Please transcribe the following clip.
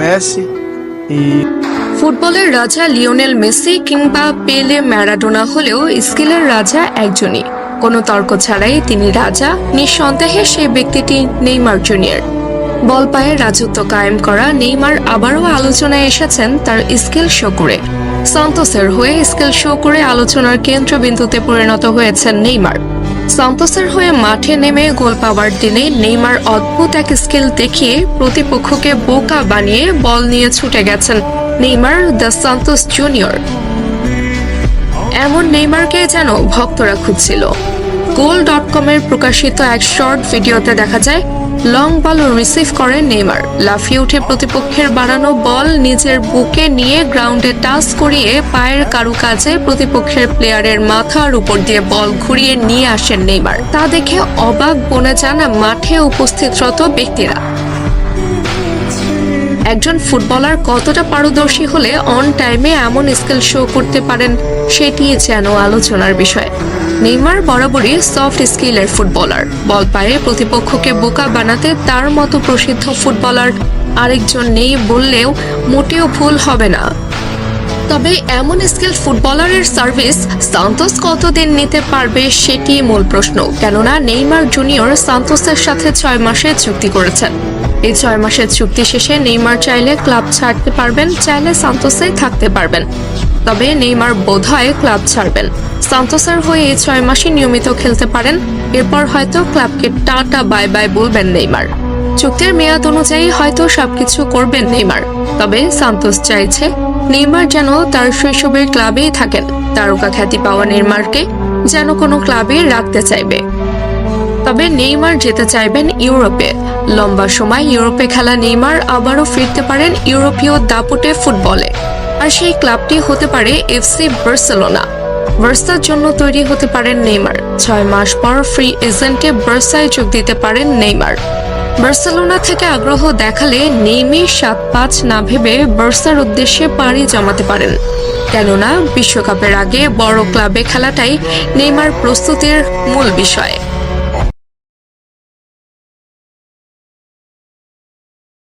Messi e ফুটবলের রাজা Lionel Messi কিংবা পেলে ম্যারাডোনা হলেও স্কিলের রাজা একজনই। কোনো তর্ক ছাড়াই তিনি রাজা, নিঃসন্দেহে সেই ব্যক্তিটি নেইমার জুনিয়র। বল পায়ে রাজত্ব কায়েম করা নেইমার আবারও আলোচনায় এসেছেন তার স্কিল শো করে। সান্তোসের হয়ে স্কিল শো করে আলোচনার কেন্দ্রবিন্দুতে পরিণত হয়েছেন নেইমার। সান্তোসের হয়ে মাঠে নেমে গোল পাওয়ার দিনে নেইমার অদ্ভুত এক স্কিল দেখিয়ে প্রতিপক্ষকে বোকা বানিয়ে বল নিয়ে ছুটে গেছেন নেইমার দ্য সান্তোস জুনিয়র। এমন নেইমারকে যেন ভক্তরা খুঁজছিল। গোল ডট কমের প্রকাশিত এক শর্ট ভিডিওতে দেখা যায় লং বল রিসিভ করে নেইমার। লাফিয়ে উঠে প্রতিপক্ষের বাড়ানো বল নিজের বুকে নিয়ে গ্রাউন্ডে টাচ করিয়ে পায়ের কারুকাজে প্রতিপক্ষের প্লেয়ারের মাথার উপর দিয়ে বল ঘুরিয়ে নিয়ে আসেন নেইমার। তা দেখে অবাক বনে যান মাঠে উপস্থিতরত ব্যক্তিরা। একজন ফুটবলার কতটা পারদর্শী হলে অন টাইমে এমন স্কিল শো করতে পারেন, সেটি যেন আলোচনার বিষয়। নেইমার বরাবরই সফট স্কিলের ফুটবলার। বল পায়ে প্রতিপক্ষকে বোকা বানাতে তার মতো প্রসিদ্ধ ফুটবলার আরেকজন নেই বললেও মোটেও ভুল হবে না। তবে এমন স্কিল ফুটবলারের সার্ভিস সান্তোস কতদিন নিতে পারবে সেটি মূল প্রশ্ন। কেননা নেইমার জুনিয়র সান্তোসের সাথে ছয় মাসে চুক্তি করেছেন। এই ছয় মাসের চুক্তি শেষে নেইমার চাইলে ক্লাব ছাড়তে পারবেন, চাইলে সান্তোসে থাকতে পারবেন। তবে নেইমার বোধহয় ক্লাব ছাড়বেন। সান্তোসের হয়ে এই ছয় মাসে নিয়মিত খেলতে পারেন, এরপর হয়তো ক্লাবকে টাটা, বাই বাই বলবেন নেইমার। চুক্তির মেয়াদ অনুযায়ী হয়তো সবকিছু করবেন নেইমার, তবে সান্তোস চাইছে নেইমার যেন তার শৈশবের ক্লাবেই থাকেন, তারকা খ্যাতি পাওয়া নেইমারকে যেন কোনো ক্লাবে রাখতে চাইবে। তবে নেইমার যেতে চাইবেন ইউরোপে। লম্বা সময় ইউরোপে খেলা নেইমার আবারও ফিরতে পারেন ইউরোপীয় দাপুটে ফুটবলে। আর সেই ক্লাবটি হতে পারে এফসি বার্সেলোনা। বার্সার জন্য তৈরি হতে পারেন নেইমার। ছয় মাস পর ফ্রি এজেন্টে বার্সায় যোগ দিতে পারেন নেইমার। বার্সেলোনা থেকে আগ্রহ দেখালে নেইমি সাত পাঁচ না ভেবে বার্সার উদ্দেশ্যে পাড়ি জমাতে পারেন। কেননা, বিশ্বকাপের আগে বড় ক্লাবে খেলাটাই নেইমার প্রস্তুতির মূল বিষয়।